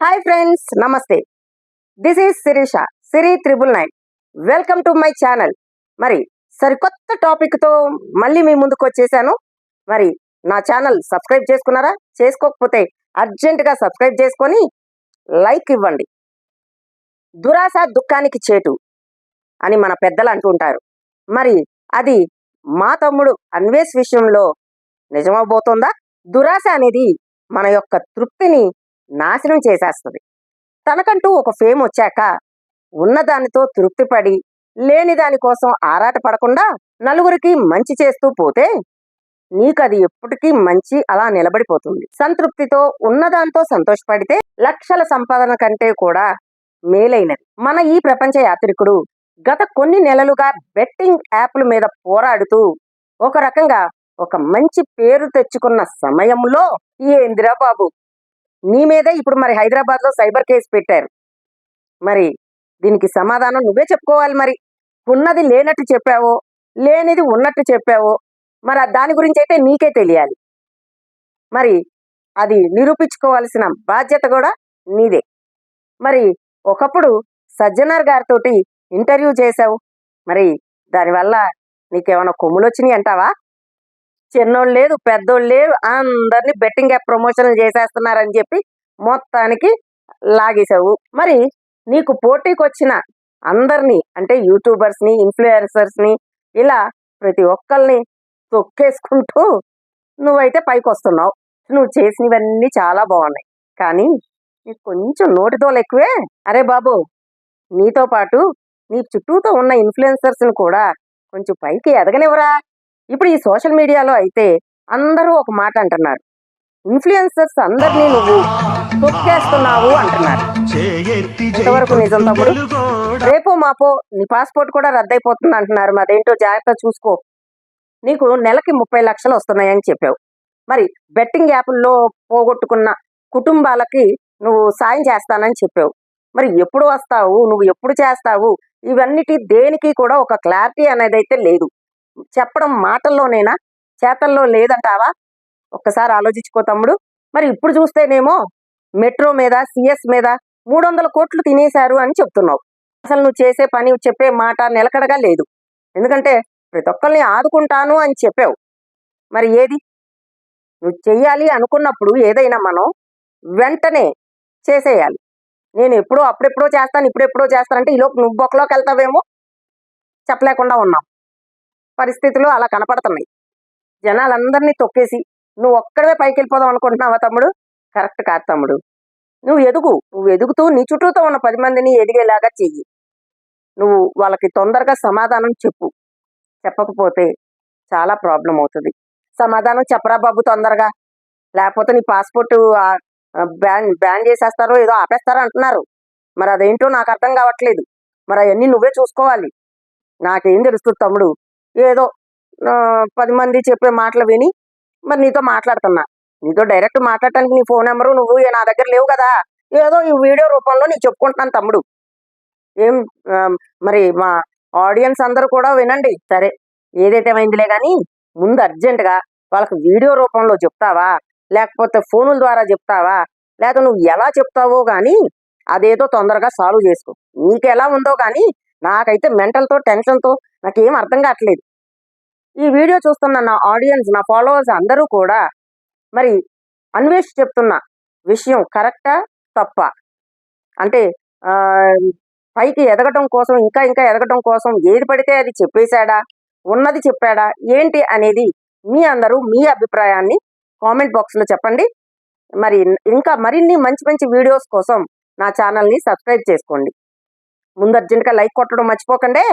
Hi friends నమస్తే. This is Sirisha Siri triple nine welcome to my channel మరి సరికొత్త టాపిక్తో మళ్ళీ మీ ముందుకు వచ్చేసాను. మరి నా ఛానల్ సబ్స్క్రైబ్ చేసుకున్నారా? చేసుకోకపోతే అర్జెంటుగా సబ్స్క్రైబ్ చేసుకొని లైక్ ఇవ్వండి. దురాశ దుఃఖానికి చేటు అని మన పెద్దలు అంటుంటారు మరి అది మా తమ్ముడు అన్వేష్ విషయంలో నిజమవబోతోందా? దురాశ అనేది మన యొక్క తృప్తిని నాశనం చేసేస్తుంది. తనకంటూ ఒక ఫేమ్ వచ్చాక ఉన్నదానితో తృప్తిపడి లేని దానికోసం ఆరాట పడకుండా నలుగురికి మంచి చేస్తూ పోతే నీకు అది ఎప్పటికీ మంచి అలా నిలబడిపోతుంది. సంతృప్తితో ఉన్నదాంతో సంతోషపడితే లక్షల సంపాదన కంటే కూడా మేలైనది. మన ఈ ప్రపంచ యాత్రికుడు గత కొన్ని నెలలుగా బెట్టింగ్ యాప్ల మీద పోరాడుతూ ఒక రకంగా ఒక మంచి పేరు తెచ్చుకున్న సమయంలో ఏందిరా బాబు నీ మీదే ఇప్పుడు మరి హైదరాబాద్లో సైబర్ కేసు పెట్టారు. మరి దీనికి సమాధానం నువ్వే చెప్పుకోవాలి మరి. ఉన్నది లేనట్టు చెప్పావో లేనిది ఉన్నట్టు చెప్పావో మరి దాని గురించి అయితే నీకే తెలియాలి. మరి అది నిరూపించుకోవాల్సిన బాధ్యత కూడా నీదే. మరి ఒకప్పుడు సజ్జనార్ గారితో ఇంటర్వ్యూ చేశావు. మరి దానివల్ల నీకేమైనా కొమ్ములు వచ్చినాయి అంటావా చిన్నోళ్ళు లేదు పెద్దోళ్ళు లేదు అందరినీ బెట్టింగ్ యాప్ ప్రమోషన్లు చేసేస్తున్నారని చెప్పి మొత్తానికి లాగేశావు. మరి నీకు పోటీకి వచ్చిన అందరినీ అంటే యూట్యూబర్స్ని ఇన్ఫ్లుయెన్సర్స్ని ఇలా ప్రతి ఒక్కరిని తొక్కేసుకుంటూ నువ్వైతే పైకి వస్తున్నావు నువ్వు చేసినవన్నీ చాలా బాగున్నాయి. కానీ నీకు కొంచెం నోటితోలు ఎక్కువే. అరే బాబు నీతో పాటు నీ చుట్టూతో ఉన్న ఇన్ఫ్లుయెన్సర్స్ని కూడా కొంచెం పైకి ఎదగనివ్వరా? ఇప్పుడు ఈ సోషల్ మీడియాలో అయితే అందరూ ఒక మాట అంటున్నారు. ఇన్ఫ్లుయెన్సర్స్ అందరినీ నువ్వు తొక్కేస్తున్నావు అంటున్నారు. ఎంతవరకు నిజం తమ్ముడు. రేపో మాపో నీ పాస్పోర్ట్ కూడా రద్దయిపోతుంది అంటున్నారు. మరేంటో జాగ్రత్త చూసుకో. నీకు నెలకి ముప్పై లక్షలు వస్తున్నాయని చెప్పావు. మరి బెట్టింగ్ యాప్ల్లో పోగొట్టుకున్న కుటుంబాలకి నువ్వు సాయం చేస్తానని చెప్పావు. మరి ఎప్పుడు వస్తావు? నువ్వు ఎప్పుడు చేస్తావు? ఇవన్నిటి దేనికి కూడా ఒక క్లారిటీ అనేది అయితే లేదు. చెప్పడం మాటల్లోనైనా? చేతల్లో లేదంటావా? ఒక్కసారి ఆలోచించుకో తమ్ముడు. మరి ఇప్పుడు చూస్తేనేమో మెట్రో మీద సిఎస్ మీద మూడు వందల కోట్లు తినేశారు అని చెప్తున్నావు. అసలు నువ్వు చేసే పని చెప్పే మాట నిలకడగా లేదు. ఎందుకంటే ప్రతి ఒక్కరిని ఆదుకుంటాను అని చెప్పావు. మరి ఏది? నువ్వు చెయ్యాలి అనుకున్నప్పుడు ఏదైనా మనం వెంటనే చేసేయాలి. నేను ఎప్పుడో అప్పుడెప్పుడో చేస్తాను ఇప్పుడెప్పుడో చేస్తానంటే ఈలోపు నువ్వు బొక్కలోకి వెళ్తావేమో చెప్పలేకుండా ఉన్నాం పరిస్థితులు అలా కనపడుతున్నాయి. జనాలందరినీ తొక్కేసి నువ్వు ఒక్కడవే పైకి వెళ్ళిపోదాం అనుకుంటున్నావా తమ్ముడు? కరెక్ట్ కాదు తమ్ముడు. నువ్వు ఎదుగు. నువ్వు ఎదుగుతూ నీ చుట్టూతో ఉన్న పది మందిని ఎదిగేలాగా చెయ్యి. నువ్వు వాళ్ళకి తొందరగా సమాధానం చెప్పు. చెప్పకపోతే చాలా ప్రాబ్లం అవుతుంది. సమాధానం చెప్పరా బాబు తొందరగా. లేకపోతే నీ పాస్పోర్ట్ బ్యాన్ బ్యాన్ చేసేస్తారో ఏదో ఆపేస్తారో అంటున్నారు. మరి అదేంటో నాకు అర్థం కావట్లేదు. మరి అవన్నీ నువ్వే చూసుకోవాలి. నాకేం తెలుస్తుంది తమ్ముడు? ఏదో ఆ, పది మంది చెప్పే మాటలు విని మరి నీతో మాట్లాడుతున్నా. నీతో డైరెక్ట్ మాట్లాడటానికి నీ ఫోన్ నెంబరు నువ్వు నా దగ్గర లేవు కదా. ఏదో ఈ వీడియో రూపంలో నీకు చెప్పుకుంటున్నాను తమ్ముడు. ఏం మరి మా ఆడియన్స్ అందరూ కూడా వినండి. సరే ఏదైతే అయిందిలే కానీ ముందు అర్జెంటుగా వాళ్ళకి వీడియో రూపంలో చెప్తావా? లేకపోతే ఫోనుల ద్వారా చెప్తావా? లేక నువ్వు ఎలా చెప్తావో కానీ అదేదో తొందరగా సాల్వ్ చేసుకో. నీకు ఎలా ఉందో కానీ నాకైతే మెంటల్తో టెన్షన్తో నాకేం అర్థం కావట్లేదు. ఈ వీడియో చూస్తున్న నా ఆడియన్స్ నా ఫాలోవర్స్ అందరూ కూడా మరి అన్వేష్ చెప్తున్న విషయం కరెక్టా తప్ప? అంటే పైకి ఎదగటం కోసం ఇంకా ఇంకా ఎదగటం కోసం ఏది పడితే అది చెప్పేశాడా? ఉన్నది చెప్పాడా? ఏంటి అనేది మీ అందరూ మీ అభిప్రాయాన్ని కామెంట్ బాక్స్లో చెప్పండి. మరి ఇంకా మరిన్ని మంచి మంచి వీడియోస్ కోసం నా ఛానల్ని సబ్స్క్రైబ్ చేసుకోండి. ముందు అర్జెంట్గా లైక్ కొట్టడం మర్చిపోకండి.